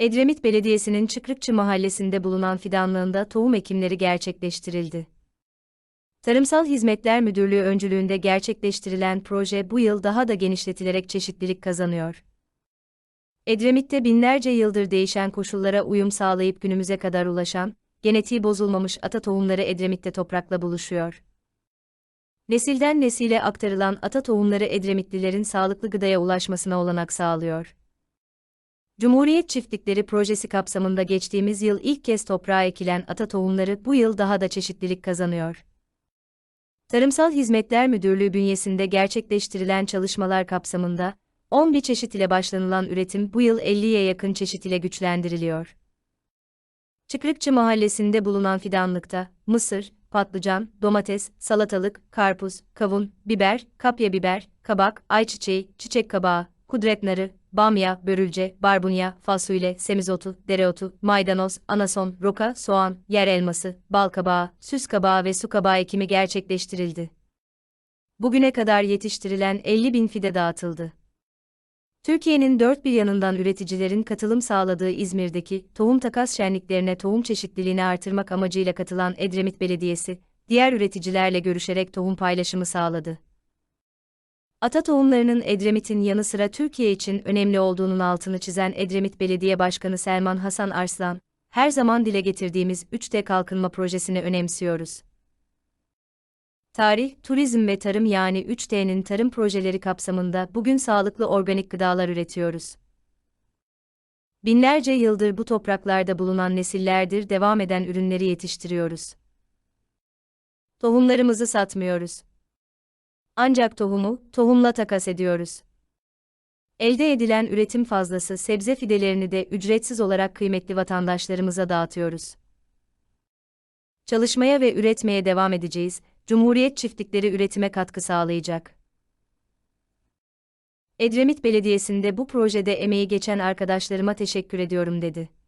Edremit Belediyesi'nin Çıkrıkçı mahallesinde bulunan fidanlığında tohum ekimleri gerçekleştirildi. Tarımsal Hizmetler Müdürlüğü öncülüğünde gerçekleştirilen proje bu yıl daha da genişletilerek çeşitlilik kazanıyor. Edremit'te binlerce yıldır değişen koşullara uyum sağlayıp günümüze kadar ulaşan, genetiği bozulmamış ata tohumları Edremit'te toprakla buluşuyor. Nesilden nesile aktarılan ata tohumları Edremitlilerin sağlıklı gıdaya ulaşmasına olanak sağlıyor. Cumhuriyet Çiftlikleri projesi kapsamında geçtiğimiz yıl ilk kez toprağa ekilen ata tohumları bu yıl daha da çeşitlilik kazanıyor. Tarımsal Hizmetler Müdürlüğü bünyesinde gerçekleştirilen çalışmalar kapsamında 11 çeşit ile başlanılan üretim bu yıl 50'ye yakın çeşit ile güçlendiriliyor. Çıkrıkçı mahallesinde bulunan fidanlıkta mısır, patlıcan, domates, salatalık, karpuz, kavun, biber, kapya biber, kabak, ayçiçeği, çiçek kabağı, kudret narı, bamya, börülce, barbunya, fasulye, semizotu, dereotu, maydanoz, anason, roka, soğan, yer elması, bal kabağı, süs kabağı ve su kabağı ekimi gerçekleştirildi. Bugüne kadar yetiştirilen 50 bin fide dağıtıldı. Türkiye'nin dört bir yanından üreticilerin katılım sağladığı İzmir'deki tohum takas şenliklerine tohum çeşitliliğini artırmak amacıyla katılan Edremit Belediyesi, diğer üreticilerle görüşerek tohum paylaşımı sağladı. Ata tohumlarının Edremit'in yanı sıra Türkiye için önemli olduğunun altını çizen Edremit Belediye Başkanı Selman Hasan Arslan, her zaman dile getirdiğimiz 3D kalkınma projesini önemsiyoruz. Tarih, turizm ve tarım yani 3T'nin tarım projeleri kapsamında bugün sağlıklı organik gıdalar üretiyoruz. Binlerce yıldır bu topraklarda bulunan nesillerdir devam eden ürünleri yetiştiriyoruz. Tohumlarımızı satmıyoruz. Ancak tohumu, tohumla takas ediyoruz. Elde edilen üretim fazlası sebze fidelerini de ücretsiz olarak kıymetli vatandaşlarımıza dağıtıyoruz. Çalışmaya ve üretmeye devam edeceğiz, Cumhuriyet çiftlikleri üretime katkı sağlayacak. Edremit Belediyesi'nde bu projede emeği geçen arkadaşlarıma teşekkür ediyorum dedi.